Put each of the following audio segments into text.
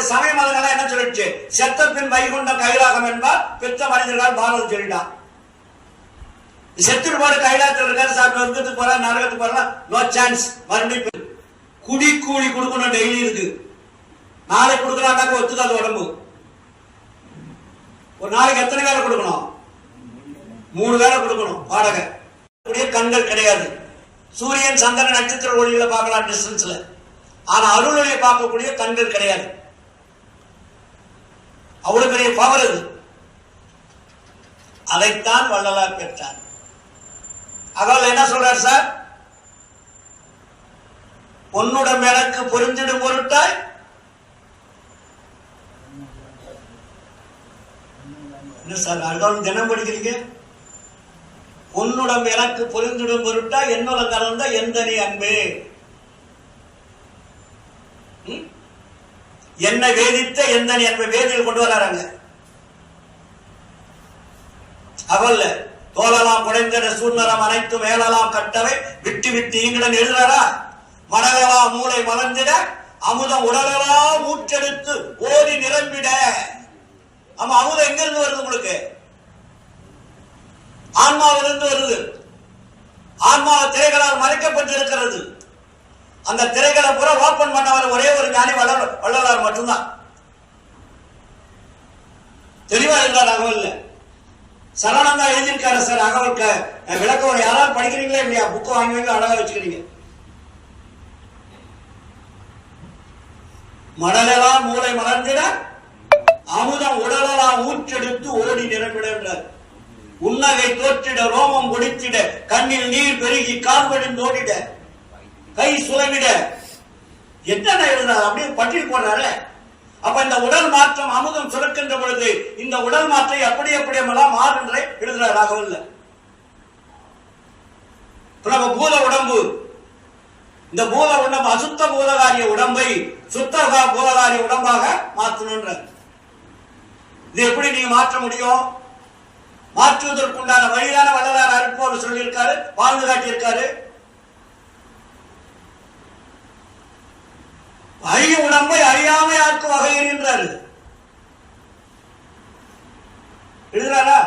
நம்மளுடைய சமய மதங்கள் என்ன சொல்லிடுச்சு? செத்த பின் வைகுண்டம் கைலாகம் என்பார். பெத்த மனிதர்கள் பாரதம் சொல்லிட்டான் செத்துட்டு போற கைலாசத்தில் இருக்காரு சார். நொறுக்கத்துக்கு போறா நரகத்துக்கு போறா. நோ சான்ஸ் மறுபடியும் குடி கூலி கொடுக்கணும் டெய்லி இருக்கு. நாளைக்கு கொடுக்கலாம்னாக்க ஒத்துக்காது உடம்பு. ஒரு நாளைக்கு எத்தனை வேலை கொடுக்கணும்? மூணு வேலை கொடுக்கணும் வாடகை. அப்படியே கண்கள் கிடையாது. சூரியன் சந்திரன் நட்சத்திர ஒளியில பார்க்கலாம் டிஸ்டன்ஸ்ல ஆனா அருள் ஒளியை பார்க்கக்கூடிய கண்கள் கிடையாது. அவ்வளவு பெரிய பவர் அது. அதைத்தான் வள்ளலார் பெற்றார். அவள் என்ன சொல்றார் சார்? உன்னுடன் எனக்கு புரிஞ்சிடும் பொருட்டாய் என்ன சார் அழகாவும் தினம் படிக்கிறீங்க? உன்னுடன் எனக்கு புரிந்திடும் பொருட்டா என்னோட கலந்த எந்த நீ அன்பே. என்னை வேதித்த எந்த நீ வேதியில் கொண்டு வராங்க அவல்ல தோலலாம் குடைந்தன சூழ்நலம் அனைத்து மேலலாம் கட்டவை விட்டு விட்டு ஈங்கடன் எழுதுறாரா மடலெல்லாம் மூளை மலர்ந்திட அமுதம் உடலெல்லாம் ஊற்றெடுத்து ஓடி நிரம்பிட. ஆமா அமுதம் எங்க இருந்து வருது உங்களுக்கு? அந்த திரைகளை பூரா ஓபன் பண்ணவர் ஒரே ஒரு ஞானி வள்ளல் வள்ளலார் மட்டும்தான். தெளிவா இருந்தார் அகவல்ல சரவணன் தான் எழுதியிருக்காரு சார் அகவல் விளக்க ஒரு யாராவது படிக்கிறீங்களா இல்லையா? புக்கு வாங்கி வாங்கி அழகா வச்சுக்கிறீங்க. மடலெல்லாம் மூளை மலர்ந்திட அமுதம் உடலெல்லாம் ஊற்றெடுத்து ஓடி நிரம்பிடுன்றார் உன்னகை தோற்றிட ரோமம் ஒடித்திட கண்ணில் நீர் பெருகி கால்வடிந்து ஓடிட. கை சுலமிட என்னென்ன எழுதுறாரு அப்படியே பட்டியல் போடுறாரு அப்ப இந்த உடல் மாற்றம் அமுதம் சுரக்கின்ற பொழுது இந்த உடல் மாற்றம் எப்படி எப்படி எல்லாம் மாறுன்றே எழுதுறாரு ராகவல்ல இப்ப நம்ம பூத உடம்பு. இந்த பூத உடம்பு அசுத்த பூதகாரிய உடம்பை சுத்த பூதகாரிய உடம்பாக மாற்றணுன்ற இது எப்படி நீங்க மாற்ற முடியும்? மாற்றுவதற்குண்டான வழிதான வள்ளலார் அருட்போர் சொல்லியிருக்காரு வாழ்ந்து காட்டியிருக்காரு. அறிய உடம்பை அறியாமையாக்கு வகையிருன்றாரு எழுதுறாரா?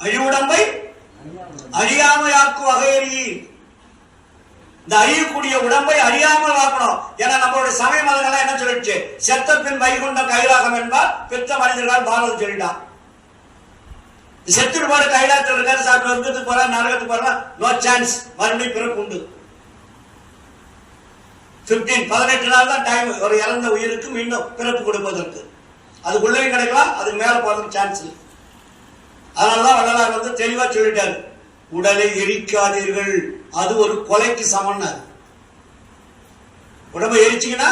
அழி உடம்பை அறியாமையாக்கு வகையறி இந்த அழியக்கூடிய உடம்பை அறியாமல் ஆக்கணும். ஏன்னா நம்மளுடைய சமய மதங்கள்லாம் என்ன சொல்லிடுச்சு? செத்த பின் வைகுண்டம் கைலாகம் என்பார் பெத்த மனிதர்கள் பாரதம் சொல்லிட்டான் செத்துட்டு போற இருக்காரு சார் சொர்க்கத்துக்கு போறா நரகத்துக்கு போறா நோ சான்ஸ் மறுபடியும் பிறப்பு உண்டு. பிப்டீன் பதினெட்டு நாள் தான் டைம் ஒரு இறந்த உயிருக்கு மீண்டும் பிறப்பு கொடுப்பதற்கு. அதுக்குள்ளேயும் கிடைக்கலாம் அதுக்கு மேல போறதுக்கு சான்ஸ் இல்லை. அதனாலதான் வள்ளலார் வந்து தெளிவா சொல்லிட்டாரு. உடலை எரிக்காதீர்கள். அது ஒரு கொலைக்கு சமன்னார் உடம்பை எரிச்சிங்கன்னா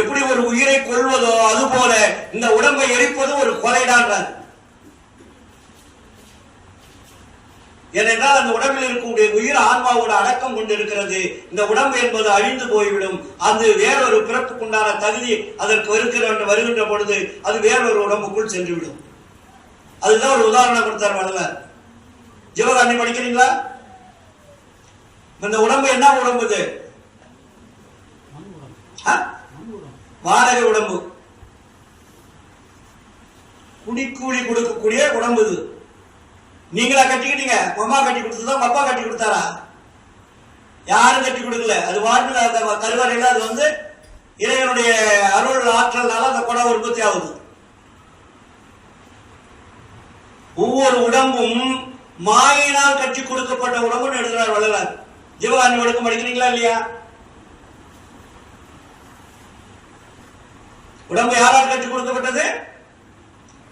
எப்படி ஒரு உயிரை கொள்வதோ அது போல இந்த உடம்பை எரிப்பதும் ஒரு கொலைடான்றார். ஏனென்றால் அந்த உடம்பில் இருக்கக்கூடிய உயிர் ஆன்மாவோட அடக்கம் கொண்டிருக்கிறது. இந்த உடம்பு என்பது அழிந்து போய்விடும். அது வேறொரு பிறப்புக்குண்டான தகுதி அதற்கு இருக்கிற வருகின்ற பொழுது அது வேறொரு உடம்புக்குள் சென்றுவிடும். அதுதான் ஒரு உதாரணம் கொடுத்தார் வள்ளலார் ஜீவகாந்தி படிக்கிறீங்களா? இந்த உடம்பு என்ன உடம்பு இது? ஆ? வாடகை உடம்பு. குடிக்கூலி கொடுக்கக்கூடிய உடம்பு இது. நீங்களா கட்டிக்கிட்டீங்க? உங்க அம்மா கட்டி கொடுத்ததா? உங்க அப்பா கட்டி கொடுத்தாரா? யாரும் கட்டி கொடுக்கல. அது வாழ்ந்து அந்த அது வந்து இறைவனுடைய அருள் ஆற்றல்னால அந்த குடம் உற்பத்தி ஆகுது. ஒவ்வொரு உடம்பும் மாயினால் கட்டி கொடுக்கப்பட்ட உடம்புன்னு எழுதுறார் வள்ளலார். ஜீவகாந்தி ஒழுக்கம் படிக்கிறீங்களா இல்லையா? உடம்பு யாரால் கட்டி கொடுக்கப்பட்டது?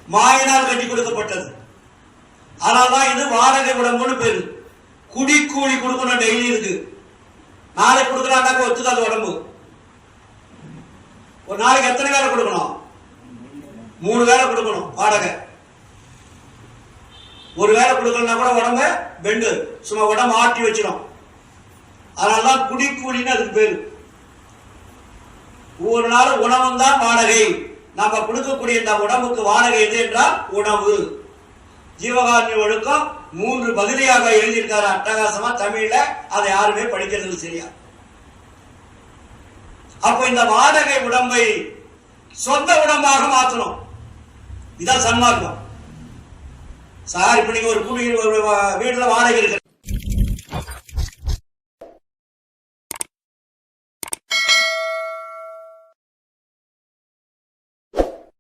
மாயினால் கட்டி கொடுக்கப்பட்டது. அதனால்தான் இது வாடகை உடம்புன்னு பேரு. குடி கூலி கொடுக்கணும் டெய்லி இருக்கு. நாளைக்கு கொடுக்கலாம்னாக்க ஒத்துக்காது உடம்பு. ஒரு நாளைக்கு எத்தனை வேலை கொடுக்கணும்? மூணு வேலை கொடுக்கணும் வாடகை. ஒரு வேலை கொடுக்கலனா கூட உடம்ப பெண்டு சும்மா உடம்பு ஆட்டி வச்சிடும் அதனாலதான் குடி கூலின்னு அதுக்கு பேரு. ஒவ்வொரு நாளும் உணவும் தான் வாடகை. நம்ம கொடுக்கக்கூடிய இந்த உடம்புக்கு வாடகை எது என்றால் உணவு. ஜீவகாரணி ஒழுக்கம் மூன்று பகுதியாக எழுதியிருக்காரு அட்டகாசமா தமிழ்ல. அதை யாருமே படிக்கிறது சரியா அப்போ இந்த வாடகை உடம்பை சொந்த உடம்பாக மாத்தணும் இதான் சன்மார்க்கம். சார் இப்ப நீங்க ஒரு குடி ஒரு வீட்டுல வாடகை இருக்கு.